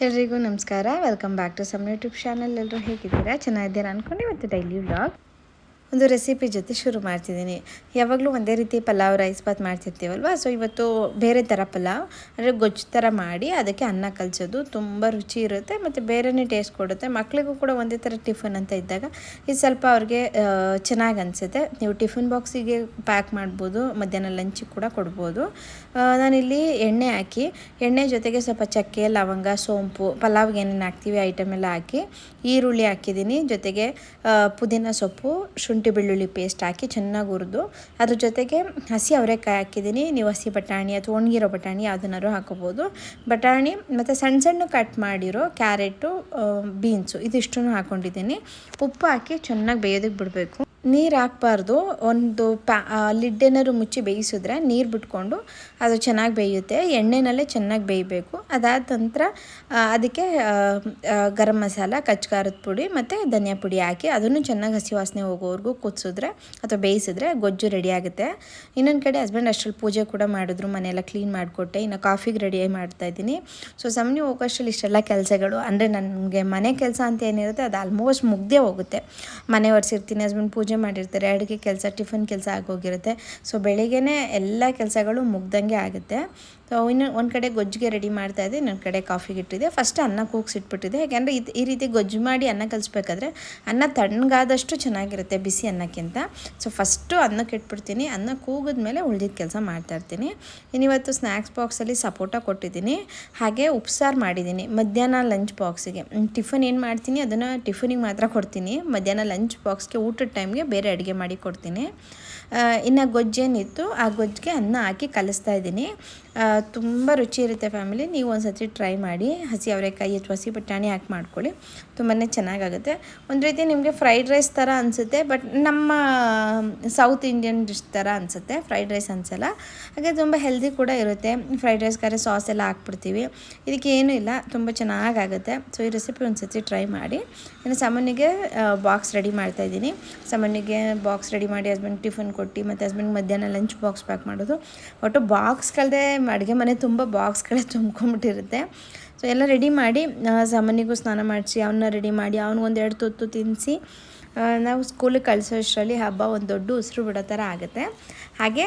ಎಲ್ರಿಗೂ ನಮಸ್ಕಾರ. Welcome back to some YouTube channel ಎಲ್ಲರೂ ಹೇಗಿದ್ದೀರಾ? ಚೆನ್ನಾಗಿದ್ದೀರಾ ಅಂದ್ಕೊಂಡು ಇವತ್ತು ಡೈಲಿ ವ್ಲಾಗ್ ಒಂದು ರೆಸಿಪಿ ಜೊತೆ ಶುರು ಮಾಡ್ತಿದ್ದೀನಿ. ಯಾವಾಗಲೂ ಒಂದೇ ರೀತಿ ಪಲಾವ್ ರೈಸ್ ಬಾತ್ ಮಾಡ್ತಿರ್ತೀವಲ್ವ? ಸೊ ಇವತ್ತು ಬೇರೆ ಥರ ಪಲಾವ್, ಅಂದರೆ ಗೊಜ್ಜು ಥರ ಮಾಡಿ ಅದಕ್ಕೆ ಅನ್ನ ಕಲಿಸೋದು ತುಂಬ ರುಚಿ ಇರುತ್ತೆ ಮತ್ತು ಬೇರೆಯೇ ಟೇಸ್ಟ್ ಕೊಡುತ್ತೆ. ಮಕ್ಕಳಿಗೂ ಕೂಡ ಒಂದೇ ಥರ ಟಿಫನ್ ಅಂತ ಇದ್ದಾಗ ಇದು ಸ್ವಲ್ಪ ಅವ್ರಿಗೆ ಚೆನ್ನಾಗಿ ಅನಿಸುತ್ತೆ. ನೀವು ಟಿಫಿನ್ ಬಾಕ್ಸಿಗೆ ಪ್ಯಾಕ್ ಮಾಡ್ಬೋದು, ಮಧ್ಯಾಹ್ನ ಲಂಚಿಗೆ ಕೂಡ ಕೊಡ್ಬೋದು. ನಾನಿಲ್ಲಿ ಎಣ್ಣೆ ಹಾಕಿ, ಎಣ್ಣೆ ಜೊತೆಗೆ ಸ್ವಲ್ಪ ಚಕ್ಕೆ, ಲವಂಗ, ಸೋಂಪು, ಪಲಾವ್ಗೆ ಏನೇನು ಹಾಕ್ತೀವಿ ಐಟಮ್ ಎಲ್ಲ ಹಾಕಿ, ಈರುಳ್ಳಿ ಹಾಕಿದ್ದೀನಿ. ಜೊತೆಗೆ ಪುದೀನ ಸೊಪ್ಪು, ಶುಂಠಿ ಬೆಳ್ಳುಳ್ಳಿ ಪೇಸ್ಟ್ ಹಾಕಿ ಚೆನ್ನಾಗಿ ಹುರಿದು, ಅದ್ರ ಜೊತೆಗೆ ಹಸಿ ಅವರೆಕಾಯಿ ಹಾಕಿದ್ದೀನಿ. ನೀವು ಹಸಿ ಬಟಾಣಿ ಅಥವಾ ಒಣಗಿರೋ ಬಟಾಣಿ ಯಾವುದನ್ನಾರು ಹಾಕೋಬೋದು. ಬಟಾಣಿ ಮತ್ತು ಸಣ್ಣ ಸಣ್ಣ ಕಟ್ ಮಾಡಿರೋ ಕ್ಯಾರೆಟು ಬೀನ್ಸು ಇದಿಷ್ಟನ್ನು ಹಾಕ್ಕೊಂಡಿದ್ದೀನಿ ಉಪ್ಪು ಹಾಕಿ ಚೆನ್ನಾಗಿ ಬೇಯೋದಕ್ಕೆ ಬಿಡಬೇಕು. ನೀರು ಹಾಕ್ಬಾರ್ದು. ಒಂದು ಪ್ಯಾ ಲಿಡ್ ಏನಾದ್ರು ಮುಚ್ಚಿ ಬೇಯಿಸಿದ್ರೆ ನೀರು ಬಿಟ್ಕೊಂಡು ಅದು ಚೆನ್ನಾಗಿ ಬೇಯುತ್ತೆ. ಎಣ್ಣೆನಲ್ಲೇ ಚೆನ್ನಾಗಿ ಬೇಯಬೇಕು. ಅದಾದ ನಂತರ ಅದಕ್ಕೆ ಗರಂ ಮಸಾಲ ಕಚ್ಕಾರದ ಪುಡಿ ಮತ್ತು ಧನಿಯಾ ಪುಡಿ ಹಾಕಿ ಅದನ್ನು ಚೆನ್ನಾಗಿ ಹಸಿ ವಾಸನೆ ಹೋಗೋವರೆಗೂ ಕುದಿಸಿದ್ರೆ ಅಥವಾ ಬೇಯಿಸಿದ್ರೆ ಗೊಜ್ಜು ರೆಡಿ ಆಗುತ್ತೆ. ಇನ್ನೊಂದು ಕಡೆ ಹಸ್ಬೆಂಡ್ ಅಷ್ಟರಲ್ಲಿ ಪೂಜೆ ಕೂಡ ಮಾಡಿದ್ರು. ಮನೆಯೆಲ್ಲ ಕ್ಲೀನ್ ಮಾಡಿಕೊಟ್ಟೆ. ಇನ್ನು ಕಾಫಿಗೆ ರೆಡಿ ಮಾಡ್ತಾ ಇದ್ದೀನಿ. ಸೊ ಸಮನಿ ಹೋಗೋಷ್ಟರಲ್ಲಿ ಇಷ್ಟೆಲ್ಲ ಕೆಲಸಗಳು. ಅಂದರೆ ನನಗೆ ಮನೆ ಕೆಲಸ ಅಂತ ಏನಿರುತ್ತೆ, ಅದು ಆಲ್ಮೋಸ್ಟ್ ಮುಗ್ದೇ ಹೋಗುತ್ತೆ. ಮನೆ ಒರೆಸಿರ್ತೀನಿ ಹಸ್ಬೆಂಡ್ ಪೂಜೆ ಮಾಡಿರ್ತಾರೆ ಅಡುಗೆ ಕೆಲಸ ಟಿಫನ್ ಕೆಲಸ ಆಗೋಗಿರುತ್ತೆ. ಸೊ ಬೆಳಿಗ್ಗೆನೇ ಎಲ್ಲ ಕೆಲಸಗಳು ಮುಗ್ದಂಗೆ ಆಗುತ್ತೆ. ಸೊ ಇನ್ನು ಒಂದು ಕಡೆ ಗೊಜ್ಜಿಗೆ ರೆಡಿ ಮಾಡ್ತಾ ಇದ್ದೆ, ಇನ್ನೊಂದು ಕಡೆ ಕಾಫಿಗೆ ಇಟ್ಟಿದ್ದೆ. ಫಸ್ಟ್ ಅನ್ನ ಕೂಗಿಸಿಟ್ಬಿಟ್ಟಿದ್ದೆ. ಯಾಕೆಂದರೆ ಇದು ಈ ರೀತಿ ಗೊಜ್ಜು ಮಾಡಿ ಅನ್ನ ಕಲಿಸ್ಬೇಕಾದ್ರೆ ಅನ್ನ ತಣ್ಣಗಾದಷ್ಟು ಚೆನ್ನಾಗಿರುತ್ತೆ ಬಿಸಿ ಅನ್ನಕ್ಕಿಂತ. ಸೊ ಫಸ್ಟು ಅನ್ನಕ್ಕೆ ಇಟ್ಬಿಡ್ತೀನಿ. ಅನ್ನ ಕೂಗಿದ ಮೇಲೆ ಉಳ್ದಿದ್ದ ಕೆಲಸ ಮಾಡ್ತಾ ಇರ್ತೀನಿ. ಇನ್ನಿವತ್ತು ಸ್ನ್ಯಾಕ್ಸ್ ಬಾಕ್ಸಲ್ಲಿ ಸಪೋಟ ಕೊಟ್ಟಿದ್ದೀನಿ. ಹಾಗೆ ಉಪ್ಸಾರು ಮಾಡಿದ್ದೀನಿ. ಮಧ್ಯಾಹ್ನ ಲಂಚ್ ಬಾಕ್ಸಿಗೆ ಟಿಫನ್ ಏನು ಮಾಡ್ತೀನಿ? ಅದನ್ನು ಟಿಫನಿಗೆ ಮಾತ್ರ ಕೊಡ್ತೀನಿ. ಮಧ್ಯಾಹ್ನ ಲಂಚ್ ಬಾಕ್ಸ್ಗೆ ಊಟದ ಟೈಮ್ಗೆ ಬೇರೆ ಅಡುಗೆ ಮಾಡಿ ಕೊಡ್ತೀನಿ. ಇನ್ನು ಗೊಜ್ಜೇನಿತ್ತು. ಆ ಗೊಜ್ಜಿಗೆ ಅನ್ನ ಹಾಕಿ ಕಲಿಸ್ತಾ ಇದ್ದೀನಿ. ತುಂಬ ರುಚಿ ಇರುತ್ತೆ ಫ್ಯಾಮಿಲಿ. ನೀವು ಒಂದು ಸತಿ ಟ್ರೈ ಮಾಡಿ. ಹಸಿ ಅವರೆಕಾಯಿ ಅಥವಾ ಹಸಿ ಬಟಾಣಿ ಹಾಕಿ ಮಾಡ್ಕೊಳ್ಳಿ. ತುಂಬಾ ಚೆನ್ನಾಗಾಗುತ್ತೆ. ಒಂದು ರೀತಿ ನಿಮಗೆ ಫ್ರೈಡ್ ರೈಸ್ ಥರ ಅನಿಸುತ್ತೆ, ಬಟ್ ನಮ್ಮ ಸೌತ್ ಇಂಡಿಯನ್ ಡಿಶ್ ಥರ ಅನಿಸುತ್ತೆ. ಫ್ರೈಡ್ ರೈಸ್ ಅನಿಸಲ್ಲ. ಹಾಗೆ ತುಂಬ ಹೆಲ್ದಿ ಕೂಡ ಇರುತ್ತೆ. ಫ್ರೈಡ್ ರೈಸ್ಗಾರೆ ಸಾಸ್ ಎಲ್ಲ ಹಾಕ್ಬಿಡ್ತೀವಿ. ಇದಕ್ಕೆ ಏನೂ ಇಲ್ಲ. ತುಂಬ ಚೆನ್ನಾಗಾಗುತ್ತೆ. ಸೊ, ಈ ರೆಸಿಪಿ ಒಂದು ಸತಿ ಟ್ರೈ ಮಾಡಿ. ಇನ್ನು ಸಾಮಾನ್ಯಗೆ ಬಾಕ್ಸ್ ರೆಡಿ ಮಾಡ್ತಾ ಇದ್ದೀನಿ. ಸಾಮಾನ್ಯಗೆ ಬಾಕ್ಸ್ ರೆಡಿ ಮಾಡಿ ಹಸ್ಬೆಂಡ್ ಟಿಫನ್ ಕೊಟ್ಟು ಮತ್ತು ಹಸ್ಬೆಂಡ್ ಮಧ್ಯಾಹ್ನ ಲಂಚ್ ಬಾಕ್ಸ್ ಪ್ಯಾಕ್ ಮಾಡೋದು. ಒಟ್ಟು ಬಾಕ್ಸ್ಗಳದೇ ಅಡುಗೆ ಮನೆ ತುಂಬ ಬಾಕ್ಸ್ಗಳೇ ತುಂಬ್ಕೊಂಬಿಟ್ಟಿರುತ್ತೆ. ಸೊ ಎಲ್ಲ ರೆಡಿ ಮಾಡಿ ಸಾಮಾನ್ಯಗೂ ಸ್ನಾನ ಮಾಡಿಸಿ ಅವನ್ನ ರೆಡಿ ಮಾಡಿ ಅವ್ನಿಗೊಂದು ಎರಡು ತೊತ್ತು ತಿನ್ನಿಸಿ ನಾವು ಸ್ಕೂಲಿಗೆ ಕಳಿಸೋ ಅಷ್ಟರಲ್ಲಿ ಹಬ್ಬ ಒಂದು ದೊಡ್ಡ ಉಸಿರು ಬಿಡೋ ಥರ ಆಗುತ್ತೆ. ಹಾಗೆ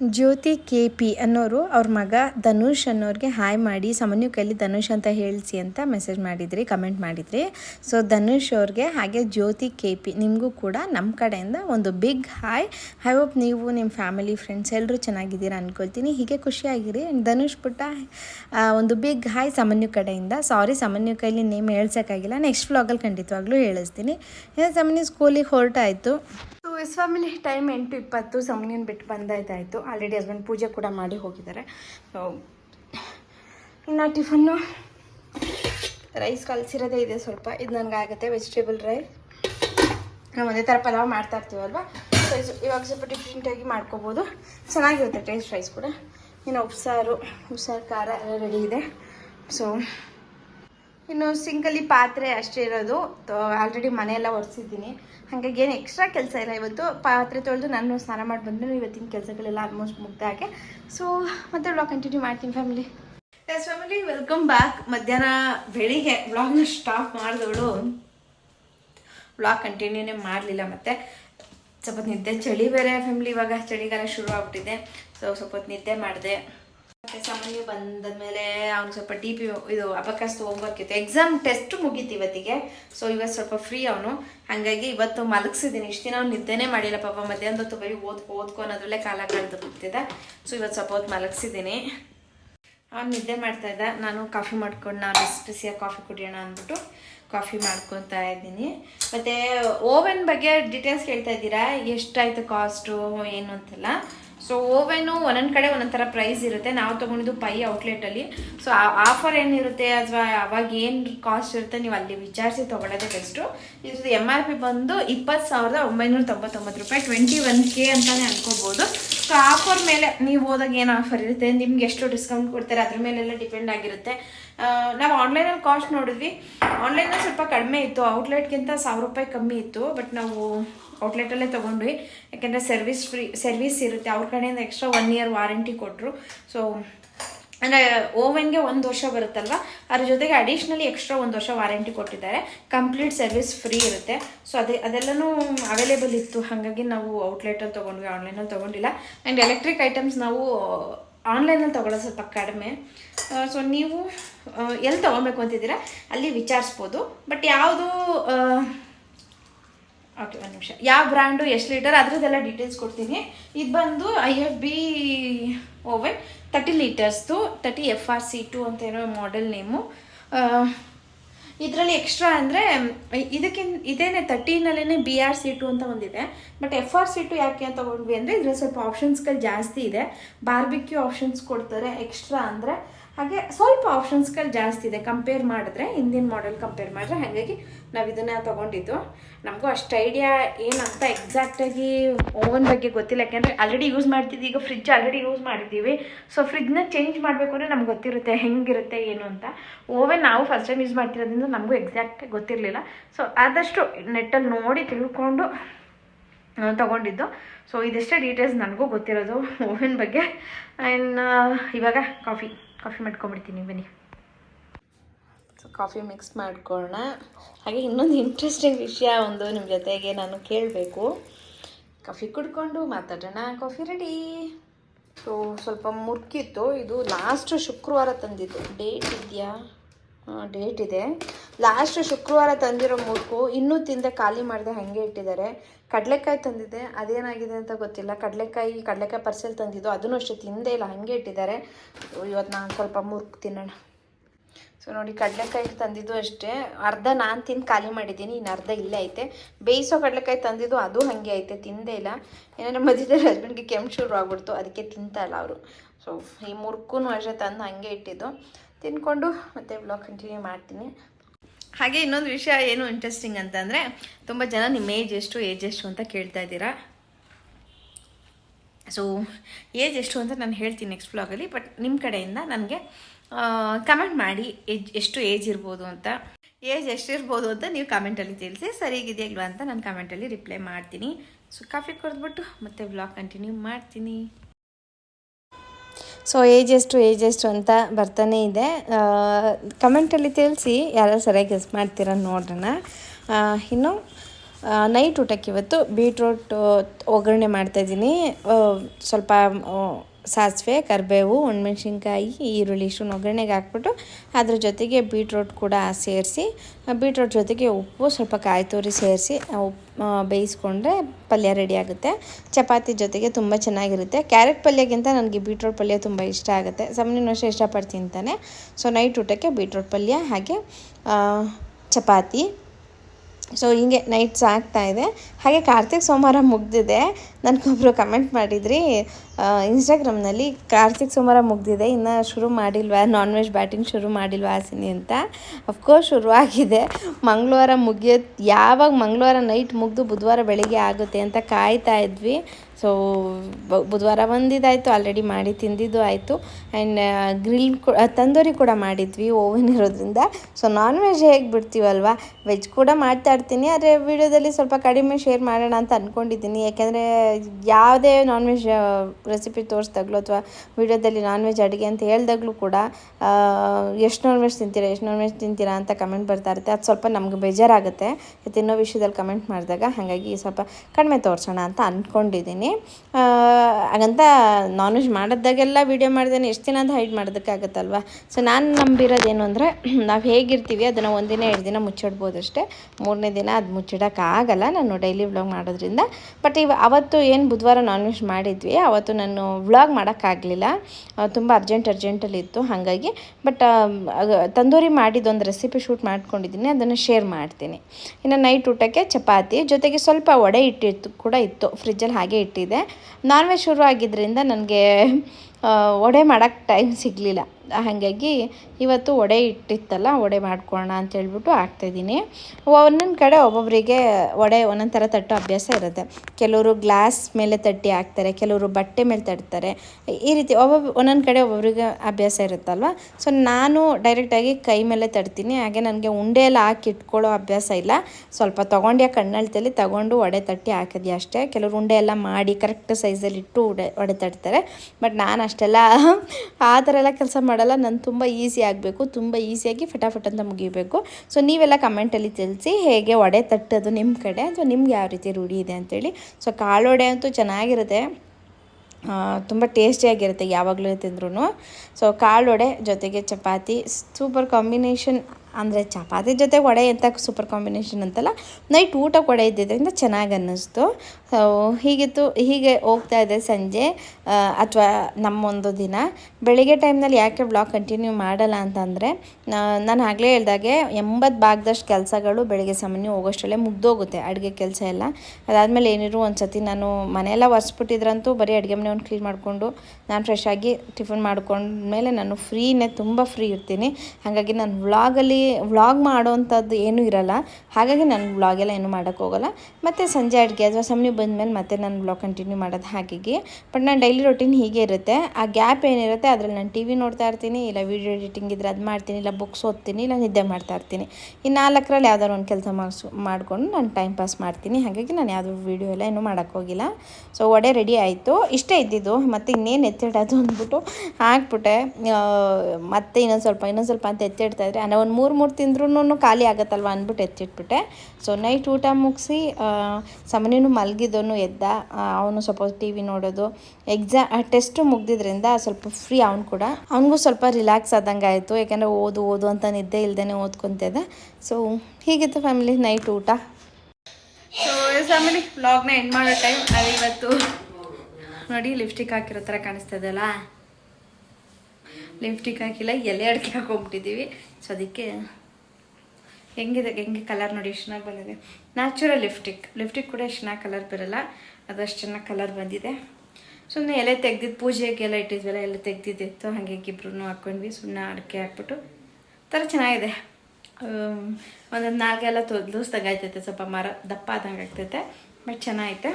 ಜ್ಯೋತಿ ಕೆ ಪಿ ಅನ್ನೋರು ಅವ್ರ ಮಗ ಧನುಷ್ ಅನ್ನೋರಿಗೆ ಹಾಯ್ ಮಾಡಿ, ಸಾಮಾನ್ಯ ಕೈಲಿ ಧನುಷ್ ಅಂತ ಹೇಳಿಸಿ ಅಂತ ಮೆಸೇಜ್ ಮಾಡಿದ್ರಿ ಕಮೆಂಟ್ ಮಾಡಿದ್ರಿ. ಸೊ ಧನುಷ್ ಅವ್ರಿಗೆ ಹಾಗೆ ಜ್ಯೋತಿ ಕೆ ಪಿ ನಿಮಗೂ ಕೂಡ ನಮ್ಮ ಕಡೆಯಿಂದ ಒಂದು ಬಿಗ್ ಹಾಯ್. ಐ ಹೋಪ್ ನೀವು ನಿಮ್ಮ ಫ್ಯಾಮಿಲಿ ಫ್ರೆಂಡ್ಸ್ ಎಲ್ಲರೂ ಚೆನ್ನಾಗಿದ್ದೀರಾ ಅಂದ್ಕೊಳ್ತೀನಿ ಹೀಗೆ ಖುಷಿಯಾಗಿರಿ. ಆ್ಯಂಡ್ ಧನುಷ್ ಪುಟ್ಟ ಒಂದು ಬಿಗ್ ಹಾಯ್ ಸಾಮಾನ್ಯ ಕಡೆಯಿಂದ. ಸಾರಿ ಸಾಮಾನ್ಯ ಕೈಲಿ ನೇಮ್ ಹೇಳ್ಸೋಕ್ಕಾಗಿಲ್ಲ. ನೆಕ್ಸ್ಟ್ ವ್ಲಾಗಲ್ಲಿ ಖಂಡಿತವಾಗ್ಲೂ ಹೇಳಿಸ್ತೀನಿ. ಸಮನ್ಯು ಸ್ಕೂಲಿಗೆ ಹೊರಟಾಯಿತು. ಫ್ಯಾಮಿಲಿ ಟೈಮ್ ಎಂಟು ಇಪ್ಪತ್ತು ಸಮನಿಯನ್ನು ಬಿಟ್ಟು ಬಂದಾಯ್ತಾಯಿತು ಆಲ್ರೆಡಿ ಹಸ್ಬೆಂಡ್ ಪೂಜೆ ಕೂಡ ಮಾಡಿ ಹೋಗಿದ್ದಾರೆ. ಇನ್ನು ಟಿಫನ್ನು ರೈಸ್ ಕಲಸಿರೋದೇ ಇದೆ ಸ್ವಲ್ಪ. ಇದು ನನಗಾಗುತ್ತೆ ವೆಜಿಟೇಬಲ್ ರೈಸ್ ನಾವು ಒಂದೇ ಥರ ಪಲಾವ್ ಮಾಡ್ತಾ ಇರ್ತೀವಲ್ವ ಇವಾಗ ಸ್ವಲ್ಪ ಡಿಫ್ರೆಂಟಾಗಿ ಮಾಡ್ಕೋಬೋದು. ಚೆನ್ನಾಗಿರುತ್ತೆ ಟೇಸ್ಟ್ ರೈಸ್ ಕೂಡ. ಇನ್ನು ಉಪ್ಸಾರು ಉಪ್ಸಾರು ಖಾರ ಎಲ್ಲ ರೆಡಿ ಇದೆ. ಸೊ ಇನ್ನು ಸಿಂಕಲ್ಲಿ ಪಾತ್ರೆ ಅಷ್ಟೇ ಇರೋದು. ಆಲ್ರೆಡಿ ಮನೆಯೆಲ್ಲ ಒರೆಸಿದ್ದೀನಿ. ಹಾಗಾಗಿ ಏನು ಎಕ್ಸ್ಟ್ರಾ ಕೆಲಸ ಇಲ್ಲ. ಇವತ್ತು ಪಾತ್ರೆ ತೊಳೆದು ನಾನು ಸ್ನಾನ ಮಾಡಿ ಬಂದರೆ ಇವತ್ತಿನ ಕೆಲಸಗಳೆಲ್ಲ ಆಲ್ಮೋಸ್ಟ್ ಮುಗ್ದಾಗೆ ಸೊ ಮತ್ತೆ ವ್ಲಾಗ್ ಕಂಟಿನ್ಯೂ ಮಾಡ್ತೀನಿ family S family welcome back ಮಧ್ಯಾಹ್ನ ಬೆಳಿಗ್ಗೆ ವ್ಲಾಗ್ನ ಸ್ಟಾಪ್ ಮಾಡಿದವಳು. ವ್ಲಾಗ್ ಕಂಟಿನ್ಯೂನೇ ಮಾಡಲಿಲ್ಲ ಮತ್ತೆ. ಸ್ವಲ್ಪ ನಿದ್ದೆ, ಚಳಿ ಬೇರೆ ಫ್ಯಾಮಿಲಿ ಇವಾಗ. ಚಳಿಗಾಲ ಶುರು ಆಗ್ಬಿಟ್ಟಿದೆ ಸೊ ಸ್ವಲ್ಪ ನಿದ್ದೆ ಮಾಡಿದೆ. ಮತ್ತೆ ಸಾಮಾನ್ಯ ಬಂದ ಮೇಲೆ ಅವ್ನಿಗೆ ಸ್ವಲ್ಪ ಡಿ ಪಿ ಇದು ಅಬಕಾಸ್ ಹೋಮ್ವರ್ಕ್ ಇತ್ತು ಎಕ್ಸಾಮ್ ಟೆಸ್ಟ್ ಮುಗೀತು ಇವತ್ತಿಗೆ. ಸೊ ಇವತ್ತು ಸ್ವಲ್ಪ ಫ್ರೀ ಅವನು. ಹಾಗಾಗಿ ಇವತ್ತು ಮಲಗಿಸಿದ್ದೀನಿ. ಇಷ್ಟು ದಿನ ಅವ್ನು ನಿದ್ದೆನೇ ಮಾಡಿಲ್ಲ ಪಾಪ. ಮಧ್ಯಾಹ್ನದ ಹೊತ್ತು ಬರೀ ಓದ್ ಓದ್ಕೊ ಅನ್ನೋದ್ರಲ್ಲೇ ಕಾಲ ಕಳೆದು ಬಿಡ್ತಿದ್ದೆ ಸೊ ಇವತ್ತು ಸ್ವಲ್ಪ ಹೊತ್ತು ಮಲಗಿಸಿದ್ದೀನಿ. ಅವ್ನು ನಿದ್ದೆ ಮಾಡ್ತಾ ಇದ್ದ. ನಾನು ಕಾಫಿ ಮಾಡ್ಕೊಂಡು ನಾನು ಬಿಸಿ ಬಿಸಿಯಾಗಿ ಕಾಫಿ ಕುಡಿಯೋಣ ಅಂದ್ಬಿಟ್ಟು ಕಾಫಿ ಮಾಡ್ಕೊತಾ ಇದ್ದೀನಿ. ಮತ್ತು ಓವೆನ್ ಬಗ್ಗೆ ಡೀಟೇಲ್ಸ್ ಕೇಳ್ತಾ ಇದ್ದೀರಾ? ಎಷ್ಟಾಯಿತು ಕಾಸ್ಟು ಏನು ಅಂತೆಲ್ಲ? ಸೊ ಓವೆನು ಒಂದೊಂದು ಕಡೆ ಒಂದೊಂದು ಥರ ಪ್ರೈಸ್ ಇರುತ್ತೆ. ನಾವು ತೊಗೊಂಡಿದ್ದು ಪೈ ಔಟ್ಲೆಟಲ್ಲಿ ಸೊ ಆಫರ್ ಏನಿರುತ್ತೆ ಅಥವಾ ಅವಾಗ ಏನು ಕಾಸ್ಟ್ ಇರುತ್ತೆ ನೀವು ಅಲ್ಲಿ ವಿಚಾರಿಸಿ ತೊಗೊಳ್ಳೋದೇ ಬೆಸ್ಟು ಇದ್ರದ್ದು ಎಂ ಆರ್ ಪಿ ಬಂದು ಇಪ್ಪತ್ತು ಸಾವಿರದ ಒಂಬೈನೂರ ತೊಂಬತ್ತೊಂಬತ್ತು ರೂಪಾಯಿ ಟ್ವೆಂಟಿ ಒನ್ ಕೆ ಅಂತಲೇ ಅನ್ಕೋಬೋದು ಸೊ ಆಫರ್ ಮೇಲೆ ನೀವು ಹೋದಾಗ ಏನು ಆಫರ್ ಇರುತ್ತೆ? ನಿಮ್ಗೆ ಎಷ್ಟು ಡಿಸ್ಕೌಂಟ್ ಕೊಡ್ತಾರೆ? ಅದ್ರ ಮೇಲೆಲ್ಲ ಡಿಪೆಂಡ್ ಆಗಿರುತ್ತೆ. ನಾವು ಆನ್ಲೈನಲ್ಲಿ ಕಾಸ್ಟ್ ನೋಡಿದ್ವಿ. ಆನ್ಲೈನಲ್ಲಿ ಸ್ವಲ್ಪ ಕಡಿಮೆ ಇತ್ತು. ಔಟ್ಲೆಟ್ಗಿಂತ ಸಾವಿರ ರೂಪಾಯಿ ಕಮ್ಮಿ ಇತ್ತು. ಬಟ್ ನಾವು ಔಟ್ಲೆಟಲ್ಲೇ ತೊಗೊಂಡ್ವಿ. ಯಾಕೆಂದರೆ ಸರ್ವಿಸ್ ಫ್ರೀ ಸರ್ವಿಸ್ ಇರುತ್ತೆ. ಅವ್ರ ಕಡೆಯಿಂದ ಎಕ್ಸ್ಟ್ರಾ ಒನ್ ಇಯರ್ ವಾರಂಟಿ ಕೊಟ್ಟರು ಸೊ ಅಂದರೆ ಓವೆನ್ಗೆ ಒಂದು ವರ್ಷ ಬರುತ್ತಲ್ವ? ಅದ್ರ ಜೊತೆಗೆ ಅಡಿಷ್ನಲಿ ಎಕ್ಸ್ಟ್ರಾ ಒಂದು ವರ್ಷ ವಾರಂಟಿ ಕೊಟ್ಟಿದ್ದಾರೆ. ಕಂಪ್ಲೀಟ್ ಸರ್ವಿಸ್ ಫ್ರೀ ಇರುತ್ತೆ. ಸೊ ಅದೇ, ಅದೆಲ್ಲನೂ ಅವೈಲೇಬಲ್ ಇತ್ತು. ಹಾಗಾಗಿ ನಾವು ಔಟ್ಲೆಟಲ್ಲಿ ತೊಗೊಂಡ್ವಿ ಆನ್ಲೈನಲ್ಲಿ ತೊಗೊಂಡಿಲ್ಲ. ಆ್ಯಂಡ್ ಎಲೆಕ್ಟ್ರಿಕ್ ಐಟಮ್ಸ್ ನಾವು ಆನ್ಲೈನಲ್ಲಿ ತೊಗೊಳ್ಳೋದು ಸ್ವಲ್ಪ ಕಡಿಮೆ. ಸೊ ನೀವು ಎಲ್ಲಿ ತೊಗೊಬೇಕು ಅಂತಿದ್ದೀರಾ? ಅಲ್ಲಿ ವಿಚಾರಿಸ್ಬೋದು. ಬಟ್ ಯಾವುದು ಓಕೆ, ಒಂದು ನಿಮಿಷ. ಯಾವ ಬ್ರ್ಯಾಂಡು, ಎಷ್ಟು ಲೀಟರ್, ಅದರದ್ದೆಲ್ಲ ಡೀಟೇಲ್ಸ್ ಕೊಡ್ತೀನಿ. ಇದು ಬಂದು I F B oven thirty ಲೀಟರ್ಸ್ದು thirty F R C two ಅಂತ ಏನೋ ಮಾಡೆಲ್ ನೇಮು ಇದರಲ್ಲಿ ಎಕ್ಸ್ಟ್ರಾ ಅಂದರೆ ಇದಕ್ಕಿಂತ ಇದೇನೆ ತರ್ಟೀನಲ್ಲೇ ಬಿ ಆರ್ ಸಿ ಟು ಅಂತ ಒಂದಿದೆ. But F R C two ಯಾಕೆ ಅಂತ ಅಂದರೆ ಇದರಲ್ಲಿ ಸ್ವಲ್ಪ ಆಪ್ಷನ್ಸ್ಗಳು ಜಾಸ್ತಿ ಇದೆ. ಬಾರ್ಬಿಕ್ಯೂ ಆಪ್ಷನ್ಸ್ ಕೊಡ್ತಾರೆ ಎಕ್ಸ್ಟ್ರಾ ಅಂದರೆ ಹಾಗೆ ಸ್ವಲ್ಪ ಆಪ್ಷನ್ಸ್ಗಳು ಜಾಸ್ತಿ ಇದೆ ಕಂಪೇರ್ ಮಾಡಿದ್ರೆ ಹಿಂದಿನ ಮಾಡೆಲ್ ಕಂಪೇರ್ ಮಾಡಿದ್ರೆ, ಹಾಗಾಗಿ ನಾವು ಇದನ್ನ ತೊಗೊಂಡಿದ್ದು. ನಮಗೂ ಅಷ್ಟು ಐಡಿಯಾ ಏನಂತ ಎಕ್ಸಾಕ್ಟಾಗಿ ಓವನ್ ಬಗ್ಗೆ ಗೊತ್ತಿಲ್ಲ. ಯಾಕೆಂದರೆ ಆಲ್ರೆಡಿ ಯೂಸ್ ಮಾಡ್ತಿದ್ವಿ, ಈಗ ಫ್ರಿಜ್ ಆಲ್ರೆಡಿ ಯೂಸ್ ಮಾಡಿದ್ದೀವಿ. ಸೊ ಫ್ರಿಜ್ನ ಚೇಂಜ್ ಮಾಡಬೇಕು ಅಂದರೆ ನಮ್ಗೆ ಗೊತ್ತಿರುತ್ತೆ ಹೆಂಗಿರುತ್ತೆ, ಏನು ಅಂತ. ಓವನ್ ನಾವು ಫಸ್ಟ್ ಟೈಮ್ ಯೂಸ್ ಮಾಡ್ತಿರೋದ್ರಿಂದ ನಮಗೂ ಎಕ್ಸಾಕ್ಟ್ ಗೊತ್ತಿರಲಿಲ್ಲ. ಸೊ ಆದಷ್ಟು ನೆಟ್ಟಲ್ಲಿ ನೋಡಿ ತಿಳ್ಕೊಂಡು ತಗೊಂಡಿದ್ದು. ಸೊ ಇದಿಷ್ಟೇ ಡೀಟೇಲ್ಸ್ ನನಗೂ ಗೊತ್ತಿರೋದು ಓವನ್ ಬಗ್ಗೆ. ಆ್ಯಂಡ್ ಇವಾಗ ಕಾಫಿ ಕಾಫಿ ಮಾಡ್ಕೊಂಬಿಡ್ತೀನಿ, ಬನ್ನಿ. ಸೊ ಕಾಫಿ ಮಿಕ್ಸ್ ಮಾಡ್ಕೊಳ್ಳೋಣ ಹಾಗೆ ಇನ್ನೊಂದು ಇಂಟ್ರೆಸ್ಟಿಂಗ್ ವಿಷಯ ಒಂದು ನಿಮ್ಮ ಜೊತೆಗೆ ನಾನು ಕೇಳಬೇಕು. ಕಾಫಿ ಕುಡ್ಕೊಂಡು ಮಾತಾಡೋಣ. ಕಾಫಿ ರೆಡಿ ಸೊ ಸ್ವಲ್ಪ ಮುರ್ಕಿತ್ತು. ಇದು ಲಾಸ್ಟ್ ಶುಕ್ರವಾರ ತಂದಿದ್ದು. ಡೇಟ್ ಇದೆಯಾ? ಡೇಟ್ ಇದೆ. ಲಾಸ್ಟ್ ಶುಕ್ರವಾರ ತಂದಿರೋ ಮುರುಕು ಇನ್ನೂ ತಿಂದೆ, ಖಾಲಿ ಮಾಡಿದೆ, ಹಾಗೆ ಇಟ್ಟಿದ್ದಾರೆ. ಕಡಲೆಕಾಯಿ ತಂದಿದ್ದೆ, ಅದೇನಾಗಿದೆ ಅಂತ ಗೊತ್ತಿಲ್ಲ. ಕಡಲೆಕಾಯಿ ಕಡಲೆಕಾಯಿ ಪರ್ಸೆಲ್ ತಂದಿದ್ದು, ಅದನ್ನು ಅಷ್ಟೇ ತಿಂದೇ ಇಲ್ಲ, ಹಂಗೆ ಇಟ್ಟಿದ್ದಾರೆ. ಇವತ್ತು ನಾನು ಸ್ವಲ್ಪ ಮುರ್ಕ್ ತಿನ್ನೋಣ. ಸೊ ನೋಡಿ, ಕಡಲೆಕಾಯಿ ತಂದಿದ್ದು ಅಷ್ಟೇ. ಅರ್ಧ ನಾನು ತಿಂದು ಖಾಲಿ ಮಾಡಿದ್ದೀನಿ, ಇನ್ನು ಅರ್ಧ ಇಲ್ಲೇ ಐತೆ. ಬೇಯಿಸೋ ಕಡಲೆಕಾಯಿ ತಂದಿದ್ದು, ಅದು ಹಾಗೆ ಐತೆ, ತಿಂದೇ ಇಲ್ಲ. ಏನಾದ್ರೆ, ಮಧ್ಯದಲ್ಲಿ ಹಸ್ಬೆಂಡ್ಗೆ ಕೆಮ್ಮು ಶುರು ಆಗ್ಬಿಡ್ತು, ಅದಕ್ಕೆ ತಿಂತಾ ಇಲ್ಲ ಅವರು. ಸೊ ಈ ಮುರ್ಕೂ ಅಷ್ಟೇ ತಂದು ಹಾಗೆ ಇಟ್ಟಿದ್ದು. ತಿನ್ಕೊಂಡು ಮತ್ತೆ ಬ್ಲಾಗ್ ಕಂಟಿನ್ಯೂ ಮಾಡ್ತೀನಿ. ಹಾಗೆ ಇನ್ನೊಂದು ವಿಷಯ ಏನು ಇಂಟ್ರೆಸ್ಟಿಂಗ್ ಅಂತಂದರೆ, ತುಂಬ ಜನ ನಿಮ್ಮ ಏಜ್ ಎಷ್ಟು ಏಜ್ ಎಷ್ಟು ಅಂತ ಕೇಳ್ತಾ ಇದ್ದೀರಾ? ಸೊ ಏಜ್ ಎಷ್ಟು ಅಂತ ನಾನು ಹೇಳ್ತೀನಿ ನೆಕ್ಸ್ಟ್ ಬ್ಲಾಗಲ್ಲಿ ಬಟ್ ನಿಮ್ಮ ಕಡೆಯಿಂದ ನನಗೆ ಕಮೆಂಟ್ ಮಾಡಿ ಏಜ್ ಎಷ್ಟು ಏಜ್ ಇರ್ಬೋದು ಅಂತ. ಏಜ್ ಎಷ್ಟಿರ್ಬೋದು ಅಂತ ನೀವು ಕಮೆಂಟಲ್ಲಿ ತಿಳಿಸಿ ಸರಿಗಿದೆಯಲ್ವಾ ಅಂತ ನಾನು ಕಮೆಂಟಲ್ಲಿ ರಿಪ್ಲೈ ಮಾಡ್ತೀನಿ. ಸೊ ಕಾಫಿ ಕುಡಿದ್ಬಿಟ್ಟು ಮತ್ತೆ ಬ್ಲಾಗ್ ಕಂಟಿನ್ಯೂ ಮಾಡ್ತೀನಿ. ಸೊ ಏಜ್ ಎಷ್ಟು ಏಜ್ ಅಂತ ಬರ್ತಾನೆ ಇದೆ. ಕಮೆಂಟಲ್ಲಿ ತಿಳಿಸಿ ಯಾರು ಸರಿಯಾಗಿ ಗೆಸ್ ಮಾಡ್ತೀರ ನೋಡೋಣ ಇನ್ನು ನೈಟ್ ಊಟಕ್ಕೆ ಇವತ್ತು ಬೀಟ್ರೋಟ್ ಒಗ್ಗರಣೆ ಮಾಡ್ತಾಯಿದ್ದೀನಿ ಸ್ವಲ್ಪ ಸಾಸಿವೆ, ಕರಿಬೇವು ಒಣಮೆಣ್ಸಿನ್ಕಾಯಿ ಈರುಳ್ಳಿ ಇಷ್ಟನ್ನು ಒಗ್ಗರಣೆಗೆ ಹಾಕ್ಬಿಟ್ಟು ಅದ್ರ ಜೊತೆಗೆ ಬೀಟ್ರೋಟ್ ಕೂಡ ಸೇರಿಸಿ ಬೀಟ್ರೋಟ್ ಜೊತೆಗೆ ಉಪ್ಪು ಸ್ವಲ್ಪ ಕಾಯಿ ತುರಿ ಸೇರಿಸಿ ಉಪ್ಪು ಬೇಯಿಸ್ಕೊಂಡ್ರೆ ಪಲ್ಯ ರೆಡಿ ಆಗುತ್ತೆ. ಚಪಾತಿ ಜೊತೆಗೆ ತುಂಬ ಚೆನ್ನಾಗಿರುತ್ತೆ. ಕ್ಯಾರೆಟ್ ಪಲ್ಯಕ್ಕಿಂತ ನನಗೆ ಬೀಟ್ರೋಟ್ ಪಲ್ಯ ತುಂಬ ಇಷ್ಟ ಆಗುತ್ತೆ. ಸಾಮಾನ್ಯ ವರ್ಷ ಇಷ್ಟಪಟ್ಟು ತಿಂತಾನೆ ಸೊ ನೈಟ್ ಊಟಕ್ಕೆ ಬೀಟ್ರೋಟ್ ಪಲ್ಯ, ಹಾಗೆ ಚಪಾತಿ. ಸೊ ಹೀಗೆ ನೈಟ್ ಆಗ್ತಾಯಿದೆ ಹಾಗೆ ಕಾರ್ತಿಕ್ ಸೋಮವಾರ ಮುಗ್ದಿದೆ. ನನಗೊಬ್ರು ಕಮೆಂಟ್ ಮಾಡಿದ್ರಿ ಇನ್ಸ್ಟಾಗ್ರಾಮ್ನಲ್ಲಿ ಕಾರ್ತಿಕ್ ಸೋಮವಾರ ಮುಗ್ದಿದೆ, ಇನ್ನು ಶುರು ಮಾಡಿಲ್ವಾ? ನಾನ್ ವೆಜ್ ಬ್ಯಾಟಿಂಗ್ ಶುರು ಮಾಡಿಲ್ವಾ ಹಾಸಿನಿ ಅಂತ? ಅಫ್ಕೋರ್ಸ್ ಶುರುವಾಗಿದೆ. ಮಂಗಳವಾರ ಮುಗಿಯೋ, ಯಾವಾಗ ಮಂಗಳವಾರ ನೈಟ್ ಮುಗಿದು ಬುಧವಾರ ಬೆಳಿಗ್ಗೆ ಆಗುತ್ತೆ ಅಂತ ಕಾಯ್ತಾ ಇದ್ವಿ. ಸೊ ಬುಧವಾರ ಒಂದಿದಾಯಿತು ಆಲ್ರೆಡಿ ಮಾಡಿ ತಿಂದಿದ್ದು ಆಯಿತು. ಆ್ಯಂಡ್ ಗ್ರಿಲ್ ತಂದೂರಿ ಕೂಡ ಮಾಡಿದ್ವಿ ಓವನ್ ಇರೋದ್ರಿಂದ. ಸೊ ನಾನ್ ವೆಜ್ ಹೇಗೆ ಬಿಡ್ತೀವಲ್ವ? ವೆಜ್ ಕೂಡ ಮಾಡ್ತಾ ಇರ್ತೀನಿ, ಆದರೆ ವಿಡಿಯೋದಲ್ಲಿ ಸ್ವಲ್ಪ ಕಡಿಮೆ ಶೇರ್ ಮಾಡೋಣ ಅಂತ ಅಂದ್ಕೊಂಡಿದ್ದೀನಿ ಯಾಕೆಂದರೆ ಯಾವುದೇ ನಾನ್ ವೆಜ್ ರೆಸಿಪಿ ತೋರಿಸ್ದಾಗ್ಲೂ ಅಥವಾ ವಿಡಿಯೋದಲ್ಲಿ ನಾನ್ ವೆಜ್ ಅಡುಗೆ ಅಂತ ಹೇಳ್ದಾಗ್ಲೂ ಕೂಡ ಎಷ್ಟು ನಾನ್ ವೆಜ್ ತಿಂತೀರಾ, ಎಷ್ಟು ನಾನ್ ವೆಜ್ ತಿಂತೀರಾ ಅಂತ ಕಮೆಂಟ್ ಬರ್ತಾ ಇರುತ್ತೆ. ಅದು ಸ್ವಲ್ಪ ನಮ್ಗೆ ಬೇಜಾರಾಗುತ್ತೆ. ತಿನ್ನೋ ವಿಷಯದಲ್ಲಿ ಕಮೆಂಟ್ ಮಾಡಿದಾಗ ಹಾಗಾಗಿ ಸ್ವಲ್ಪ ಕಡಿಮೆ ತೋರಿಸೋಣ ಅಂತ ಅಂದ್ಕೊಂಡಿದ್ದೀನಿ ಹಾಗಂತ ನಾನ್ ವೆಜ್ ಮಾಡಿದಾಗೆಲ್ಲ ವೀಡಿಯೋ ಮಾಡಿದೇನೆ ಎಷ್ಟು ದಿನ ಅಂತ ಹೈಡ್ ಮಾಡೋದಕ್ಕಾಗತ್ತಲ್ವ? ಸೊ ನಾನು ನಂಬಿರೋದೇನು ಅಂದರೆ ನಾವು ಹೇಗಿರ್ತೀವಿ ಅದನ್ನು ಒಂದಿನ, ಎರಡು ದಿನ ಮುಚ್ಚಿಡ್ಬೋದು ಅಷ್ಟೇ. ಮೂರನೇ ದಿನ ಅದು ಮುಚ್ಚಿಡೋಕ್ಕಾಗಲ್ಲ. ನಾನು ಡೈಲಿ ವ್ಲಾಗ್ ಮಾಡೋದ್ರಿಂದ. ಬಟ್ ಇವ, ಅವತ್ತು ಏನು ಬುಧವಾರ ನಾನ್ ವೆಜ್ ಮಾಡಿದ್ವಿ, ಅವತ್ತು ನಾನು ವ್ಲಾಗ್ ಮಾಡೋಕ್ಕಾಗಲಿಲ್ಲ. ತುಂಬ ಅರ್ಜೆಂಟ್ ಅರ್ಜೆಂಟಲ್ಲಿತ್ತು ಹಾಗಾಗಿ. ಬಟ್ ತಂದೂರಿ ಮಾಡಿದ್ದೊಂದು ರೆಸಿಪಿ ಶೂಟ್ ಮಾಡ್ಕೊಂಡಿದ್ದೀನಿ ಅದನ್ನು ಶೇರ್ ಮಾಡ್ತೀನಿ. ಇನ್ನು ನೈಟ್ ಊಟಕ್ಕೆ ಚಪಾತಿ, ಜೊತೆಗೆ ಸ್ವಲ್ಪ ವಡೆ ಇಟ್ಟಿತ್ತು ಕೂಡ ಇತ್ತು ಫ್ರಿಜ್ಜಲ್ಲಿ ಹಾಗೆ ಇಟ್ಟಿದೆ ನಾನ್ ವೆಜ್ ಶುರು ಆಗಿದ್ದರಿಂದ ನನಗೆ ವಡೆ ಮಾಡೋಕ್ಕೆ ಟೈಮ್ ಸಿಗಲಿಲ್ಲ. ಹಾಗಾಗಿ ಇವತ್ತು ವಡೆ ಇಟ್ಟಿತ್ತಲ್ಲ, ವಡೆ ಮಾಡ್ಕೊಳ್ಳೋಣ ಅಂತ ಹೇಳ್ಬಿಟ್ಟು ಹಾಕ್ತಾಯಿದ್ದೀನಿ ಒಂದೊಂದು ಕಡೆ ಒಬ್ಬೊಬ್ಬರಿಗೆ ವಡೆ ಒಂದೊಂದು ಥರ ತಟ್ಟೋ ಅಭ್ಯಾಸ ಇರುತ್ತೆ. ಕೆಲವರು ಗ್ಲಾಸ್ ಮೇಲೆ ತಟ್ಟಿ ಹಾಕ್ತಾರೆ, ಕೆಲವರು ಬಟ್ಟೆ ಮೇಲೆ ತಟ್ತಾರೆ. ಈ ರೀತಿ ಒಬ್ಬೊಬ್ಬ ಒಂದೊಂದು ಕಡೆ ಒಬ್ಬೊಬ್ರಿಗೆ ಅಭ್ಯಾಸ ಇರುತ್ತಲ್ವ? ಸೊ ನಾನು ಡೈರೆಕ್ಟಾಗಿ ಕೈ ಮೇಲೆ ತಡ್ತೀನಿ ಹಾಗೆ ನನಗೆ ಉಂಡೆ ಎಲ್ಲ ಹಾಕಿ ಇಟ್ಕೊಳ್ಳೋ ಅಭ್ಯಾಸ ಇಲ್ಲ. ಸ್ವಲ್ಪ ತೊಗೊಂಡೆ ಕಣ್ಣಳ್ತಲ್ಲಿ ತಗೊಂಡು ವಡೆ ತಟ್ಟಿ ಹಾಕಿದ್ಯಾ ಅಷ್ಟೇ. ಕೆಲವರು ಉಂಡೆ ಎಲ್ಲ ಮಾಡಿ ಕರೆಕ್ಟ್ ಸೈಜಲ್ಲಿ ಇಟ್ಟು ಉಡೆ, ವಡೆ ತಟ್ತಾರೆ. ಬಟ್ ನಾನು ಅಷ್ಟೆಲ್ಲ. ಆ ಥರ ಎಲ್ಲ ಕೆಲಸ ಮಾಡಲ್ಲ ನಾನು ತುಂಬ ಈಸಿ ಆಗಬೇಕು, ತುಂಬ ಈಸಿಯಾಗಿ ಫಟಾಫಟ್ ಅಂತ ಮುಗಿಬೇಕು. ಸೊ ನೀವೆಲ್ಲ ಕಮೆಂಟಲ್ಲಿ ತಿಳಿಸಿ ಹೇಗೆ ವಡೆ ತಟ್ಟೋದು ನಿಮ್ಮ ಕಡೆ ಅಥವಾ ನಿಮ್ಗೆ ಯಾವ ರೀತಿ ರೂಢಿ ಇದೆ ಅಂತೇಳಿ. ಸೊ ಕಾಳೊಡೆ ಅಂತೂ ಚೆನ್ನಾಗಿರುತ್ತೆ. ತುಂಬ ಟೇಸ್ಟಿಯಾಗಿರುತ್ತೆ ಯಾವಾಗಲೂ ತಿಂದ್ರೂ ಸೊ ಕಾಳೊಡೆ ಜೊತೆಗೆ ಚಪಾತಿ ಸೂಪರ್ ಕಾಂಬಿನೇಷನ್ ಅಂದರೆ ಚಪಾತಿ ಜೊತೆ ವಡೆ ಅಂತ ಸೂಪರ್ ಕಾಂಬಿನೇಷನ್ ಅಂತಲ್ಲ ನೈಟ್ ಊಟ ವಡೆ ಇದ್ದಿದ್ದರಿಂದ ಚೆನ್ನಾಗಿ ಅನ್ನಿಸ್ತು. ಸೊ ಹೀಗಿತ್ತು, ಹೀಗೆ ಹೋಗ್ತಾ ಇದೆ ಸಂಜೆ ಅಥವಾ ನಮ್ಮೊಂದು ದಿನ. ಬೆಳಿಗ್ಗೆ ಟೈಮ್ನಲ್ಲಿ ಯಾಕೆ ಬ್ಲಾಗ್ ಕಂಟಿನ್ಯೂ ಮಾಡಲ್ಲ ಅಂತಂದರೆ ನಾನು ಆಗಲೇ ಹೇಳ್ದಾಗೆ ಎಂಬತ್ತು ಭಾಗದಷ್ಟು ಕೆಲಸಗಳು ಬೆಳಿಗ್ಗೆ ಸಾಮಾನ್ಯ ಹೋಗೋಷ್ಟರಲ್ಲೇ ಮುಗ್ದೋಗುತ್ತೆ ಅಡುಗೆ ಕೆಲಸ ಎಲ್ಲ. ಅದಾದಮೇಲೆ ಏನಿರು ಒಂದು ಸತಿ ನಾನು ಮನೆಯೆಲ್ಲ ಒರೆಸ್ಬಿಟ್ಟಿದ್ರಂತೂ ಬರೀ ಅಡುಗೆ ಮನೆ ಒಂದು ಕ್ಲೀನ್ ಮಾಡಿಕೊಂಡು, ನಾನು ಫ್ರೆಶ್ ಆಗಿ ಟಿಫನ್ ಮಾಡ್ಕೊಂಡ್ಮೇಲೆ ನಾನು ಫ್ರೀನೇ ತುಂಬ ಫ್ರೀ ಇರ್ತೀನಿ. ಹಾಗಾಗಿ ನಾನು ವ್ಲಾಗಲ್ಲಿ ವ್ಲಾಗ್ ಮಾಡೋವಂಥದ್ದು ಏನೂ ಇರಲ್ಲ. ಹಾಗಾಗಿ ನಾನು ವ್ಲಾಗೆಲ್ಲ ಏನೂ ಮಾಡೋಕ್ಕೆ ಹೋಗಲ್ಲ. ಮತ್ತು ಸಂಜೆ ಅಡುಗೆ ಅಥವಾ ಸಮಯ ಬಂದಮೇಲೆ ಮತ್ತೆ ನಾನು ವ್ಲಾಗ್ ಕಂಟಿನ್ಯೂ ಮಾಡೋದು ಹಾಗಾಗಿ. ಬಟ್ ನಾನು ಡೈಲಿ ರೊಟೀನ್ ಹೀಗೆ ಇರುತ್ತೆ. ಆ ಗ್ಯಾಪ್ ಏನಿರುತ್ತೆ ಅದ್ರಲ್ಲಿ ನಾನು ಟಿ ವಿ ನೋಡ್ತಾ ಇರ್ತೀನಿ, ಇಲ್ಲ ವೀಡಿಯೋ ಎಡಿಟಿಂಗ್ ಇದ್ರೆ ಅದು ಮಾಡ್ತೀನಿ, ಇಲ್ಲ ಬುಕ್ಸ್ ಓದ್ತೀನಿ, ಇಲ್ಲ ನಿದ್ದೆ ಮಾಡ್ತಾ ಇರ್ತೀನಿ. ಈ ನಾಲ್ಕರಲ್ಲಿ ಯಾವ್ದಾದ್ರು ಒಂದು ಕೆಲಸ ಮಾಡಿಸ್, ಮಾಡಿಕೊಂಡು ನಾನು ಟೈಮ್ ಪಾಸ್ ಮಾಡ್ತೀನಿ. ಹಾಗಾಗಿ ನಾನು ಯಾವುದೂ ವೀಡಿಯೋ ಎಲ್ಲ ಏನೂ ಮಾಡೋಕ್ಕೋಗಿಲ್ಲ ಸೊ ವಡೆ ರೆಡಿ ಆಯಿತು. ಇಷ್ಟೇ ಇದ್ದಿದ್ದು. ಮತ್ತು ಇನ್ನೇನು ಎತ್ತಿಡೋದು ಅಂದ್ಬಿಟ್ಟು ಹಾಕ್ಬಿಟ್ಟೆ ಮತ್ತೆ ಇನ್ನೊಂದು ಸ್ವಲ್ಪ ಇನ್ನೊಂದು ಸ್ವಲ್ಪ ಅಂತ ಎತ್ತಿಡ್ತಾ ಇದ್ರೆ ಅಂದರೆ ಒಂದು ಮೂರು ಮೂರು ತಿಂದ್ರೂ ಖಾಲಿ ಆಗತ್ತಲ್ವ ಅಂದ್ಬಿಟ್ಟು ಎತ್ತಿಟ್ಬಿಟ್ಟೆ ಸೊ ನೈಟ್ ಊಟ ಮುಗಿಸಿ ಸಮನೇನು ಮಲಗಿದೋನು ಎದ್ದ. ಅವನು ಸ್ವಲ್ಪ ಟಿ ವಿ ನೋಡೋದು. ಎಕ್ಸಾ ಟೆಸ್ಟು ಮುಗ್ದಿದ್ರಿಂದ ಸ್ವಲ್ಪ ಫ್ರೀ ಅವ್ನು ಕೂಡ. ಅವನಿಗೂ ಸ್ವಲ್ಪ ರಿಲ್ಯಾಕ್ಸ್ ಆದಂಗೆ ಆಯಿತು. ಯಾಕೆಂದರೆ ಓದು ಓದು ಅಂತ ನಿದ್ದೆ ಇಲ್ದೇ ಓದ್ಕೊತಿದ್ದೆ ಸೊ ಹೀಗಿತ್ತು ಫ್ಯಾಮಿಲಿ ನೈಟ್ ಊಟ. ಸೊ ಫ್ಯಾಮಿಲಿ ವ್ಲಾಗ್ನ ಎಂಡ್ ಮಾಡೋ ಟೈಮ್ ಇವತ್ತು ನೋಡಿ ಲಿಪ್ಸ್ಟಿಕ್ ಹಾಕಿರೋ ಥರ ಕಾಣಿಸ್ತಾ ಇದೆಯಲ್ಲ ಲಿಪ್ಸ್ಟಿಕ್ ಹಾಕಿಲ್ಲ, ಎಲೆ ಅಡಿಕೆ ಹಾಕೊಂಡ್ಬಿಟ್ಟಿದ್ದೀವಿ ಸೊ ಅದಕ್ಕೆ ಹೆಂಗಿದೆ, ಹೆಂಗೆ ಕಲರ್ ನೋಡಿ ಎಷ್ಟು ಚೆನ್ನಾಗಿ ಬಂದಿದೆ. ನ್ಯಾಚುರಲ್ ಲಿಪ್ಸ್ಟಿಕ್ ಲಿಪ್ಸ್ಟಿಕ್ ಕೂಡ ಎಷ್ಟು ಚೆನ್ನಾಗಿ ಕಲರ್ ಬರಲ್ಲ. ಅಷ್ಟು ಚೆನ್ನಾಗಿ ಕಲರ್ ಬಂದಿದೆ. ಸುಮ್ಮನೆ ಎಲೆ ತೆಗ್ದಿದ್ದು ಪೂಜೆಗೆಲ್ಲ ಇಟ್ಟಿದ್ವಲ್ಲ ಎಲ್ಲ ತೆಗ್ದಿದ್ದಿತ್ತು. ಹಾಗೆ ಇಬ್ಬರೂ ಹಾಕ್ಕೊಂಡ್ವಿ ಸುಮ್ಮನೆ ಅಡಿಕೆ ಹಾಕ್ಬಿಟ್ಟು. ಥರ ಚೆನ್ನಾಗಿದೆ. ಒಂದೊಂದು ನಾಲ್ಗೆಲ್ಲ ತೋರಿಸ್ದಾಗೈತೈತೆ ಸ್ವಲ್ಪ ಮರ ದಪ್ಪ ಆದಂಗೆ ಆಗ್ತೈತೆ ಬಟ್ ಚೆನ್ನಾಗೈತೆ.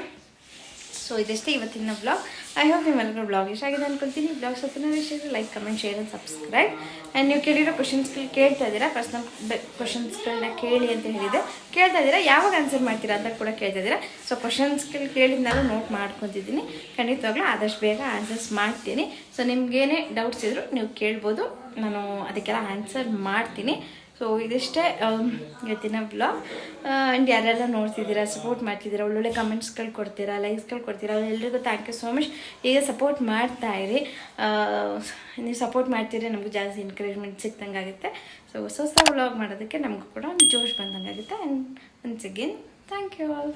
ಸೊ ಇದಷ್ಟೇ ಇವತ್ತಿನ ಬ್ಲಾಗ್ ಐ ಹೋಪ್ ನಿಮ್ಮೆಲ್ಲರೂ ಬ್ಲಾಗ್ ಇಷ್ಟ ಆಗಿದೆ ಅನ್ಕೊಳ್ತೀನಿ ಬ್ಲಾಗ್ ಸ್ವಲ್ಪ ಇಷ್ಟ like comment share and subscribe and ನೀವು ಕೇಳಿರೋ ಕ್ವಶನ್ಸ್ಗಳು ಕೇಳ್ತಾ ಇದ್ದೀರಾ? ಪರ್ಸ್ನಲ್ ಕ್ವಶನ್ಸ್ಗಳನ್ನ ಕೇಳಿ ಅಂತ ಹೇಳಿದೆ ಕೇಳ್ತಾ ಇದ್ದೀರಾ? ಯಾವಾಗ ಆನ್ಸರ್ ಮಾಡ್ತೀರಾ ಅಂತ ಕೂಡ ಕೇಳ್ತಾ ಇದ್ದೀರಾ? ಸೊ ಕ್ವಶನ್ಸ್ಗಳು ಕೇಳಿದ್ನಾಲು ನೋಟ್ ಮಾಡ್ಕೊತಿದ್ದೀನಿ. ಖಂಡಿತವಾಗ್ಲೂ ಆದಷ್ಟು ಬೇಗ ಆನ್ಸರ್ಸ್ ಮಾಡ್ತೀನಿ. ಸೊ ನಿಮ್ಗೇನೇ ಡೌಟ್ಸ್ ಇದ್ದರೂ ನೀವು ಕೇಳ್ಬೋದು. ನಾನು ಅದಕ್ಕೆಲ್ಲ ಆನ್ಸರ್ ಮಾಡ್ತೀನಿ. ಸೊ ಇದಿಷ್ಟೇ ಆಮ್, ಇವತ್ತಿನ ಬ್ಲಾಗ್ ಆ್ಯಂಡ್ ಯಾರೆಲ್ಲ ನೋಡ್ತಿದ್ದೀರಾ ಸಪೋರ್ಟ್ ಮಾಡ್ತಿದ್ದೀರಾ ಒಳ್ಳೊಳ್ಳೆ ಕಮೆಂಟ್ಸ್ಗಳು ಕೊಡ್ತೀರಾ ಲೈಕ್ಸ್ಗಳು ಕೊಡ್ತೀರಾ ಎಲ್ಲರಿಗೂ ಥ್ಯಾಂಕ್ ಯು ಸೋ ಮಚ್ ಈಗ ಸಪೋರ್ಟ್ ಮಾಡ್ತಾ ಇರಿ. ನೀವು ಸಪೋರ್ಟ್ ಮಾಡ್ತೀರಿ ನಮಗೂ ಜಾಸ್ತಿ ಎನ್ಕರೇಜ್ಮೆಂಟ್ ಸಿಕ್ದಂಗೆ ಆಗುತ್ತೆ. ಸೊ ಹೊಸ ಹೊಸ ವ್ಲಾಗ್ ಮಾಡೋದಕ್ಕೆ ನಮಗೂ ಕೂಡ ಒಂದು ಜೋಶ್ ಬಂದಂಗೆ ಆಗುತ್ತೆ. And once again thank you all